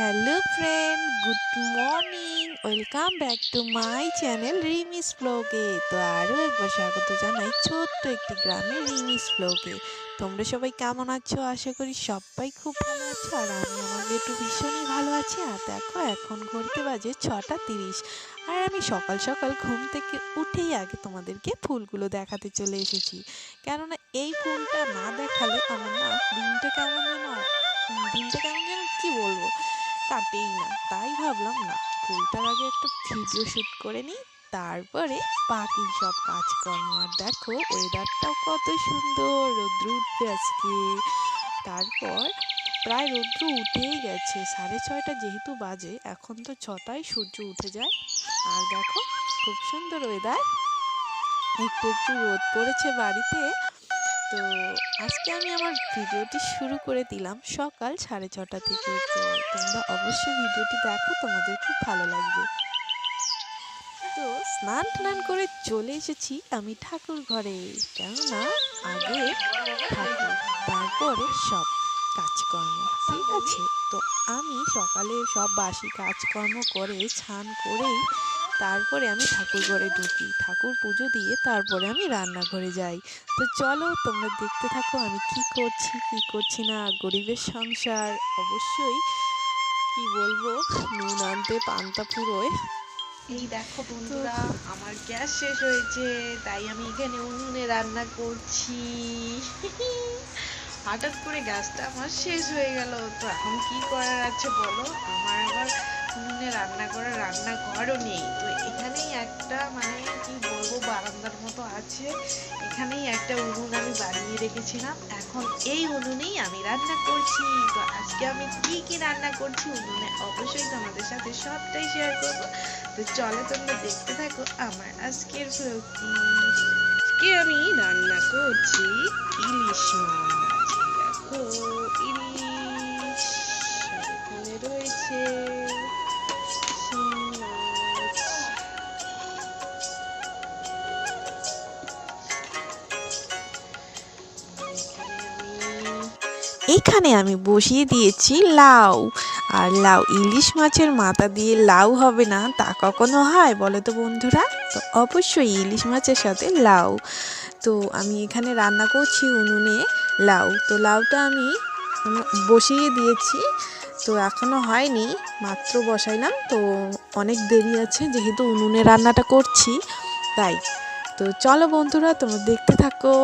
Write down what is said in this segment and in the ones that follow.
Hello friend good morning welcome back to my channel Rimi's ব্লগে তো আরও একবার স্বাগত জানাই ছোট্ট একটি গ্রামের রিমিস ব্লগে তোমরা সবাই কেমন আছো? আশা করি সবাই খুব ভালো আছো। আর আমি আমাকে একটু ভীষণই ভালো আছি। আর দেখো, এখন ঘুরতে বাজে ছটা তিরিশ। আর আমি সকাল সকাল ঘুম থেকে উঠেই আগে তোমাদেরকে ফুলগুলো দেখাতে চলে এসেছি। কেননা এই ফুলটা না দেখালে আমার না দিনটা কেমন যেন, দিনটা কেমন যেন কী বলব? কাটেই না। তাই ভাবলাম, না ফুলটার আগে একটা ভিডিও শ্যুট করে নিই, তারপরে বাকি সব কাজকর্ম। আর দেখো ওয়েদারটাও কত সুন্দর, রৌদ্র উঠবে আজকে। তারপর প্রায় রৌদ্র উঠেই গেছে। সাড়ে ছয়টা যেহেতু বাজে, এখন তো ছটায় সূর্য উঠে যায়। আর দেখো, খুব সুন্দর ওয়েদার একটু একটু রোদ পড়েছে বাড়িতে, তো আজকে আমি আমার ভিডিওটি শুরু করে দিলাম সকাল সাড়ে ছটা থেকে। তো তোমরা অবশ্যই ভিডিওটি দেখো, তোমাদের খুব ভালো লাগবে। তো স্নান টান করে চলে এসেছি আমি ঠাকুর ঘরে। কেননা আগে ঠাকুর, তারপরে সব কাজকর্ম, ঠিক আছে? তো আমি সকালে সব বাসি কাজকর্ম করে, স্নান করেই তারপরে আমি ঠাকুর ঘরে ঢুকি। ঠাকুর পুজো দিয়ে তারপরে আমি রান্নাঘরে যাই। তো চলো তোমরা দেখতে থাকো আমি কি করছি কি করছি না গরিবের সংসার। অবশ্যই কি বলব নুন আনতে পান্তা পুরোয়। এই দেখো বন্ধুরা আমার গ্যাস শেষ হয়েছে তাই আমি এখানে উনুনে রান্না করছি। হঠাৎ করে গ্যাসটা আমার শেষ হয়ে গেল। তো এখন কি করার আছে বলো? আমার আবার উনুনে রান্না করার রান্নাঘরও নেই। তো এখানেই একটা মানে কি বলব, বারান্দার মতো আছে। এখানেই একটা উনুন আমি বানিয়ে রেখেছিলাম। এখন এই উনুনেই আমি রান্না করছি। তো আজকে আমি কি কি রান্না করছি উনুনে অবশ্যই তোমাদের সাথে সবটাই শেয়ার করব। তো চলো তোমরা দেখতে থাকো আমার আজকের ভ্লগটি আজকে আমি রান্না করছি ইলিশ মাছ। এখানে রয়েছে এখানে আমি বসিয়ে দিয়েছি লাউ। আর লাউ ইলিশ মাছের মাথা দিয়ে লাউ হবে না, তা কখনো হয় বলো তো বন্ধুরা? তো অবশ্যই ইলিশ মাছের সাথে লাউ। তো আমি এখানে রান্না করছি উনুনে লাউ। তো লাউটা আমি বসিয়ে দিয়েছি। তো এখনও হয়নি, মাত্র বসাইলাম। তো অনেক দেরি আছে, যেহেতু উনুনে রান্নাটা করছি, তাই। তো চলো বন্ধুরা, তোমরা দেখতে থাকো।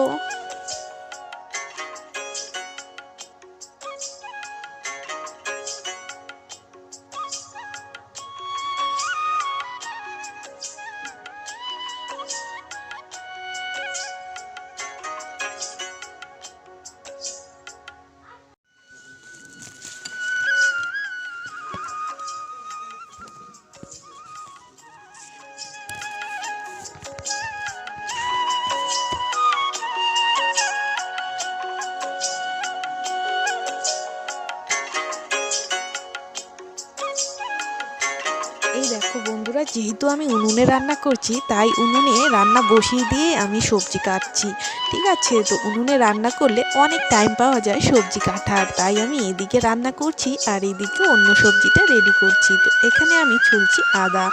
যেহেতু আমি উনুনে রান্না করছি, তাই উনুনে রান্না বসিয়ে দিয়ে আমি সবজি কাটছি। ঠিক আছে, তো উনুনে রান্না করলে অনেক টাইম পাওয়া যায় সবজি কাটার। তাই আমি এদিকে রান্না করছি আর এদিকে অন্য সবজিটা রেডি করছি। তো এখানে আমি ছুলছি আদা।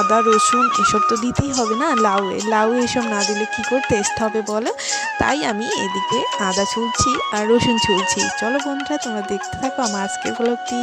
আদা, রসুন এসব তো দিতেই হবে না, লাউয়ে। লাউ এসব না দিলে কী করে টেস্ট হবে বলো? তাই আমি এদিকে আদা ছুলছি আর রসুন ছুলছি। চলো বন্ধুরা, তোমরা দেখতে থাকো আমার আজকের ব্লগটি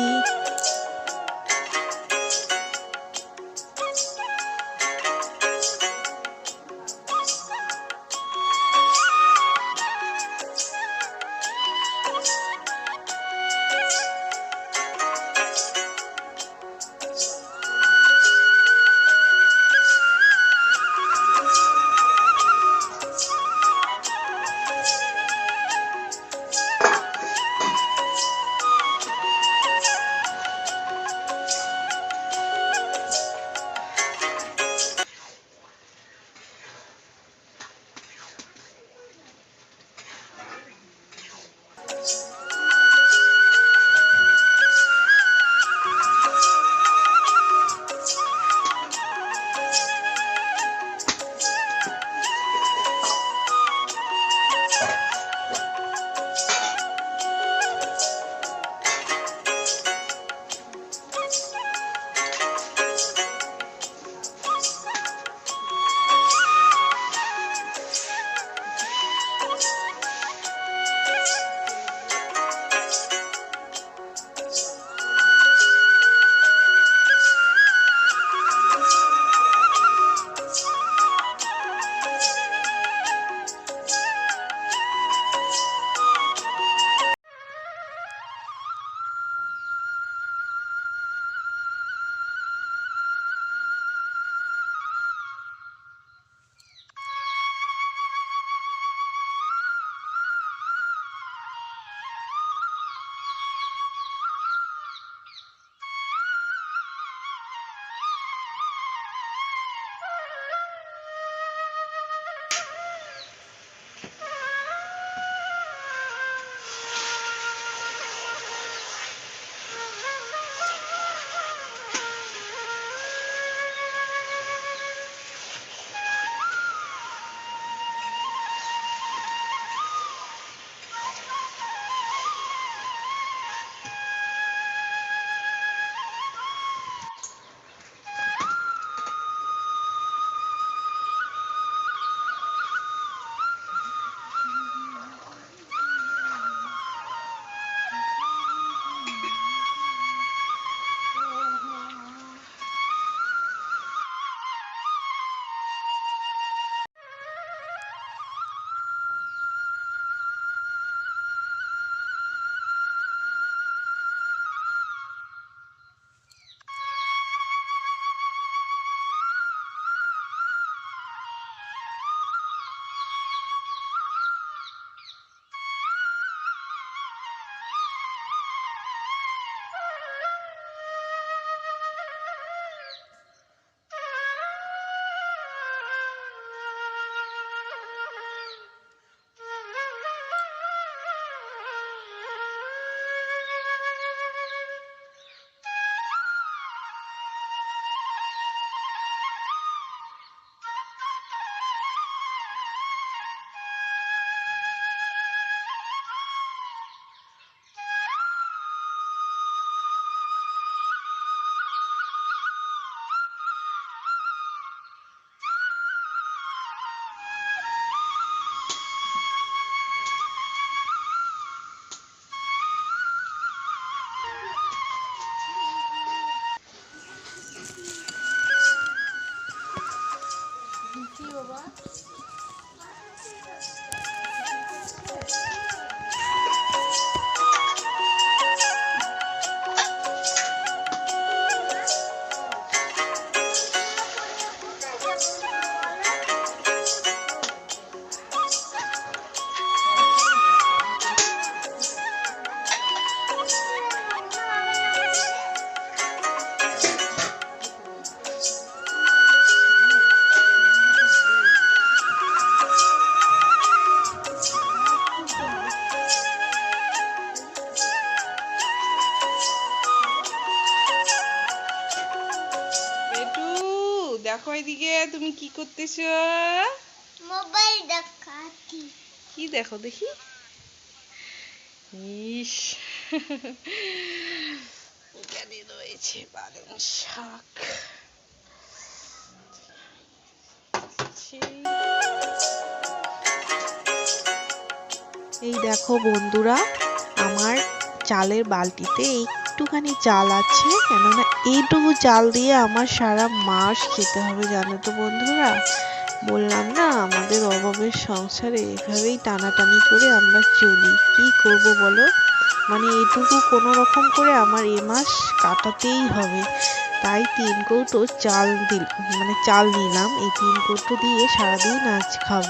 এদিকে তুমি কি করতেছো? মোবাইল দেখাচ্ছি কি দেখো দেখি? ইস। এখানে রয়েছে পালং শাক। এই দেখো বন্ধুরা আমার চালের বালতিতে একটুখানি চাল আছে, কেননা এইটুকু চাল দিয়ে আমার সারা মাস খেতে হবে, জানো তো বন্ধুরা? বললাম না, আমাদের অভাবের সংসারে এভাবেই টানাটানি করে আমরা চলি। কি করব বলো? মানে এইটুকু কোনো রকম করে আমার এ মাস কাটাতেই হবে। তাই তিন কৌটো চাল দিল মানে চাল নিলাম। এই তিন কৌটো দিয়ে সারাদিন আজ খাব।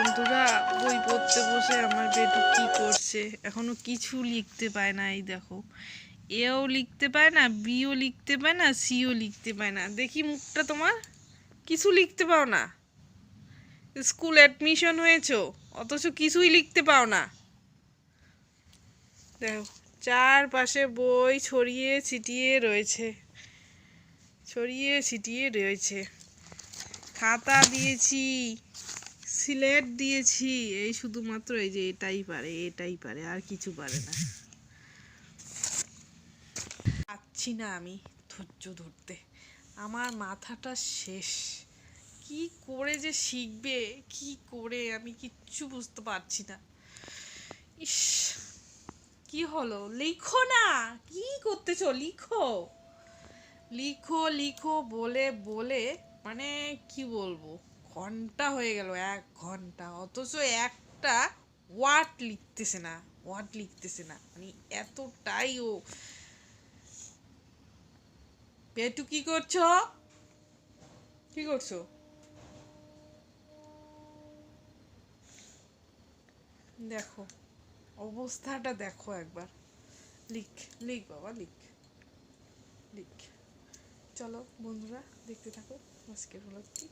বন্ধুরা বই পড়তে বসে আমার বেটু কি করছে? এখনও কিছু লিখতে পায় না, এই দেখো। এও লিখতে পায় না, বিও লিখতে পায় না, সিও লিখতে পায় না। দেখি মুখটা তোমার। কিছু লিখতে পাও না। স্কুল অ্যাডমিশন হয়েছ, অথচ কিছুই লিখতে পাও না। দেখো, চারপাশে বই ছড়িয়ে ছিটিয়ে রয়েছে। ছড়িয়ে ছিটিয়ে রয়েছে। খাতা দিয়েছি। সিলেট দিয়েছি, এই শুধুমাত্র এই যে এটাই পারে এটাই পারে, আর কিছু পারে না। পাচ্ছি না আমি ধৈর্য ধরতে। আমার মাথাটা শেষ। কি করে যে শিখবে, কি করে আমি কিচ্ছু বুঝতে পারছি না। ইস, কি হলো? লিখো না! কি করতেছো লিখো। লিখো লিখো, বলে বলে মানে কি বলব? ঘণ্টা হয়ে গেল, এক ঘণ্টা। অথচ একটা ওয়ার্ড লিখতেছে না, ওয়ার্ড লিখতেছে না। মানে এতটাই ও। পেটু কি করছ? কি করছ? দেখো, অবস্থাটা দেখো একবার। লিখ লিখ বাবা, লিখ। লিখ। চলো বন্ধুরা, দেখতে থাকো। আজকের ব্লগটি